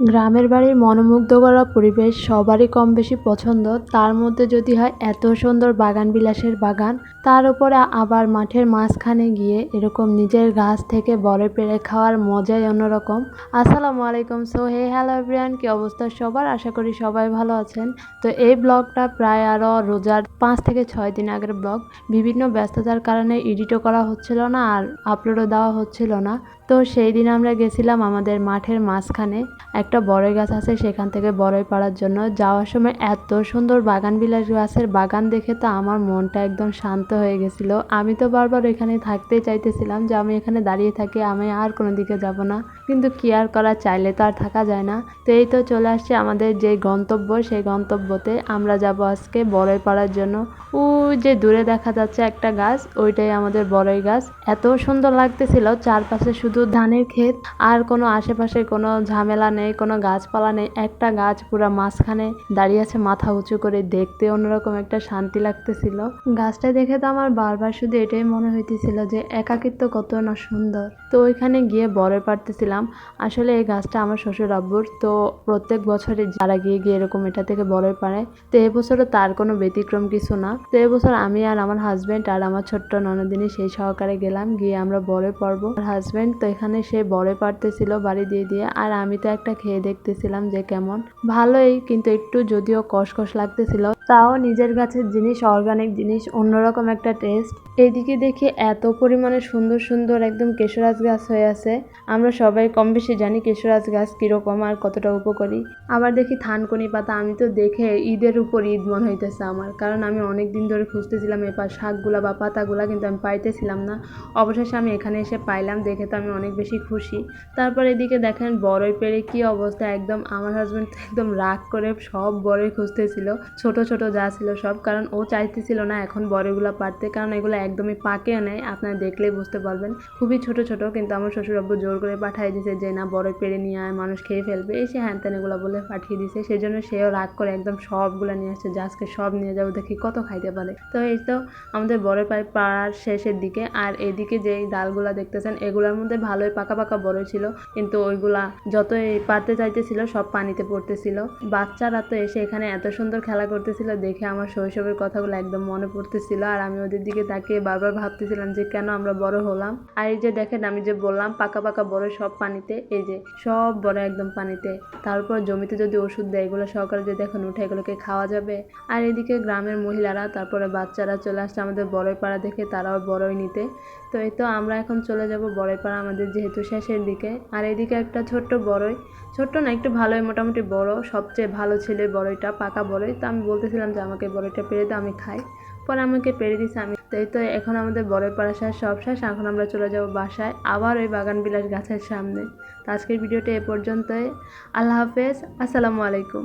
গ্রামের বাড়ির মনোমুগ্ধ করা পরিবেশ সবারই কম বেশি পছন্দ। তার মধ্যে যদি হয় এত সুন্দর বাগান বিলাসের বাগান, তার উপরে আবার মাঠের মাঝখানে গিয়ে এরকম নিজের গাছ থেকে বড় পেরে খাওয়ার মজাই অন্যরকম। আসসালামু আলাইকুম। সো, হে হ্যালো এভরিয়ান কি অবস্থা সবার? আশা করি সবাই ভালো আছেন। তো এই ব্লগটা প্রায় আরও রোজার পাঁচ থেকে ছয় দিন আগের ব্লগ। বিভিন্ন ব্যস্ততার কারণে এডিটও করা হচ্ছিল না আর আপলোডও দেওয়া হচ্ছিল না। তো সেই দিন আমরা গেছিলাম আমাদের মাঠের মাঝখানে একটা বড়ই গাছ আছে, সেখান থেকে বড়ই পাড়ার জন্য যাওয়ার সময় এত সুন্দর বাগান বিলাস গাছের বাগান দেখে তো আমার মনটা একদম শান্ত হয়ে গেছিল। আমি তো বারবার এখানে থাকতেই চাইতেছিলাম যে আমি এখানে দাঁড়িয়ে থাকি, আমি আর কোনো দিকে যাব না। কিন্তু কি আর করা চাইলে তো আর থাকা যায় না। তো এই তো চলে আসছে আমাদের যে গন্তব্য, সেই গন্তব্যতে আমরা যাব আজকে বড়ই পাড়ার জন্য। ও যে দূরে দেখা যাচ্ছে একটা গাছ, ওইটাই আমাদের বড়ই গাছ। এত সুন্দর লাগতেছিল, চারপাশে শুধু ধানের ক্ষেত, আর কোনো আশেপাশে কোনো ঝামেলা নেই কোনো গাছপালা নেই, একটা গাছ পুরো মাঝখানে দাঁড়িয়ে আছে, মাথা উঁচু করে দেখতে অন্যরকম একটা শান্তি লাগতেছিল। গাছটা দেখে তো আমার বারবার শুধু এটাই মনে হইতেছিল যে একাকিত্ব কত না সুন্দর। তো ওইখানে গিয়ে বড় পারতেছিলাম আসলে এই গাছটা আমার শ্বশুর আব্বুর। তো প্রত্যেক বছরে যারা গিয়ে গিয়ে এরকম এটা থেকে বড় পারে তো এবছরও তার কোনো ব্যতিক্রম কিছু না। তো এবছর আমি আর আমার হাজব্যান্ড আর আমার ছোট্ট ননদিনী সেই সহকারে গেলাম, গিয়ে আমরা বড় পারব আর হাজব্যান্ড তো এখানে সে বড় পারতেছিল বাড়ি দিয়ে দিয়ে। আর আমি তো একটা খেয়ে দেখতেছিলাম যে কেমন। ভালোই, কিন্তু একটু যদিও কষকষ লাগতেছিল, তাও নিজের গাছের জিনিস অর্গানিক জিনিস, অন্যরকম একটা টেস্ট এইদিকে দেখি এত পরিমাণে সুন্দর সুন্দর একদম কেশরাজ গাছ হয়ে আছে। আমরা সবাই কম বেশি জানি কেশরাজ গাছ কীরকম আর কতটা উপকারী। আবার দেখি থানকুনি পাতা, আমি তো দেখে ঈদের উপর ঈদ মনে হইতেছে আমার, কারণ আমি অনেক দিন ধরে খুঁজতেছিলাম এই পা শাকগুলা বা পাতাগুলা, কিন্তু আমি পাইতেছিলাম না। অবশেষে আমি এখানে এসে পাইলাম, দেখে তো আমি অনেক বেশি খুশি। তারপর এদিকে দেখেন বড়ই পেরে কি অবস্থা একদম, আমার হাজব্যান্ড একদম রাগ করে সব বড়ই খুঁজতেছিল ছোট ছোট যা ছিল সব, কারণ ও চাইতেছিল না এখন বড়গুলো পারতে, কারণ এগুলো একদমই পাকেও নেয় আপনারা দেখলেই বুঝতে পারবেন। খুবই ছোট ছোট, কিন্তু আমার শ্বশুর আব্বু জোর করে পাঠিয়ে দিয়েছে যে, না, বড় পেরে নিয়ে আয়, মানুষ খেয়ে ফেলবে। এসে হ্যান ত্যান এগুলো বলে পাঠিয়ে দিছে সেই জন্য সেও রাগ করে একদম সবগুলো নিয়ে আসছে, যে আজকে সব নিয়ে যাব, দেখি কত খাইতে পারে। তো এই তো আমাদের বড় পাই পাড়ার শেষের দিকে, আর এদিকে যেই ডালগুলা দেখতেছেন, এগুলোর মধ্যে ভালোই পাকা পাকা বড় ছিল, কিন্তু ওইগুলা যতই পারতে চাইতেছিল সব পানিতে পড়তেছিল। বাচ্চারা তো এসে এখানে এত সুন্দর খেলা করতেছিল দেখে আমার শৈশবের কথাগুলো একদম মনে পড়তেছিল। আর আমি ওদের দিকে তাকিয়ে বারবার ভাবতেছিলাম যে কেন আমরা বড় হলাম। আর এই যে দেখেন, আমি যে বললাম, পাকা পাকা বড় সব পানিতে, এই যে সব বড় একদম পানিতে। তারপর জমিতে যদি ওষুধ দেয়, এগুলো সকালে যদি এখন উঠে এগুলোকে খাওয়া যাবে। আর এদিকে গ্রামের মহিলারা, তারপরে বাচ্চারা চলে আসছে আমাদের বড়ই পাড়া দেখে, তারাও বড়ই নিতে। তো এই তো আমরা এখন চলে যাব বড়ই পাড়া আমাদের যেহেতু শেষের দিকে। আর এদিকে একটা ছোট্ট বড়ই ছোট্ট না, একটু ভালোই, মোটামুটি বড়। সবচেয়ে ভালো ছেলে বড়ইটা, পাকা বড়ই। তো আমি বলতেছিলাম যে, আমাকে বড়ইটা পেরে দাও আমি খাই। পরে আমাকে পেরে দিছে, আমি তাই তো এখন আমাদের বড়ই পাড়া শেষ সব শেষ এখন আমরা চলে যাব বাসায়, আবার ওই বাগান বিলাস গাছের সামনে। তো আজকের ভিডিওটা এ পর্যন্তই। আল্লাহ হাফেজ, আসসালামু আলাইকুম।